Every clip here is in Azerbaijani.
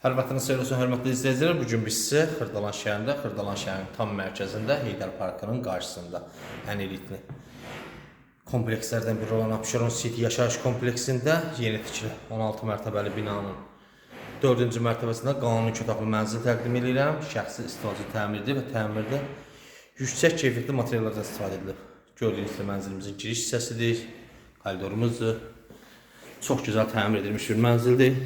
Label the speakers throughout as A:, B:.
A: Hər vaxtınız xeyir olsun, hörmətli izləyicilər. Bu gün biz sizə Xırdalan şəhərində, Xırdalan şəhərinin tam mərkəzində Heydər Parkının qarşısında ən elitli komplekslərdən biri olan Abşeron City yaşayış kompleksində yeni tikili 16 mərtəbəli binanın 4-cü mərtəbəsində qanuni kötaqlı mənzil təqdim edirəm. Şəxsi istinacı təmirdir və təmirdə yüksək keyfiyyətli materiallardan istifadə edilib. Gördüyünüz kimi mənzilimizin giriş hissəsidir, koridorumuzdur. Çox gözəl təmir edilmiş bir mənzildir.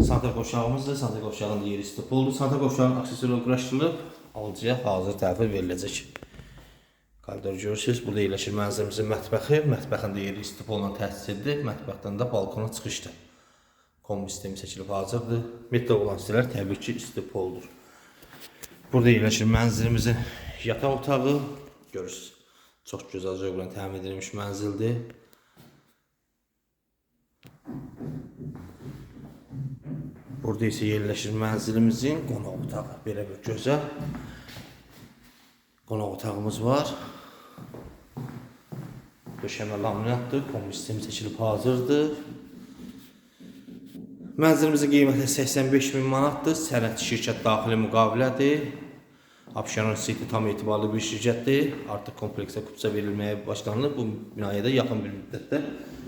A: Santa qovşağımızdır. Santa qovşağının yeri stopoldur. Santa qovşağının aksesuarı quraşdırılıb alıcıya hazır təhvil veriləcək. Koridor görürsünüz. Burada yerləşir mənzilimizin mətbəxi. Mətbəxin də yeri stopolla təsis edilib. Mətbəxdən də balkona çıxışdır. Kombi sistemi seçilib hazırdır. Metal olan hissələr təbii ki stopoldur. Burada yerləşir mənzilimizin yataq otağı. Görürsünüz. Çox gözəl zövqlə təmin edilmiş mənzildir. Burada isə yerləşir mənzilimizin qonaq otağı. Belə bir gözəl qonaq otağımız var. Döşəmə laminatdır, kombi sistemi seçilib hazırdır. Mənzilimizin qiyməti 85 min manatdır. Sənəd şirkət daxili müqavilədir. Abşeron City tam etibarlı bir şirkətdir. Artıq kompleksə kupça verilməyə başlanılır. Bu binaya da yaxın bir müddətdə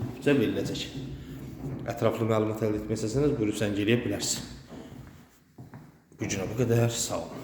A: kupça veriləcək. Ətraflı məlumat əldə etmək istəsəniz buyurub zəng eləyə bilərsiniz. Bu günə bu qədər. Sağ olun.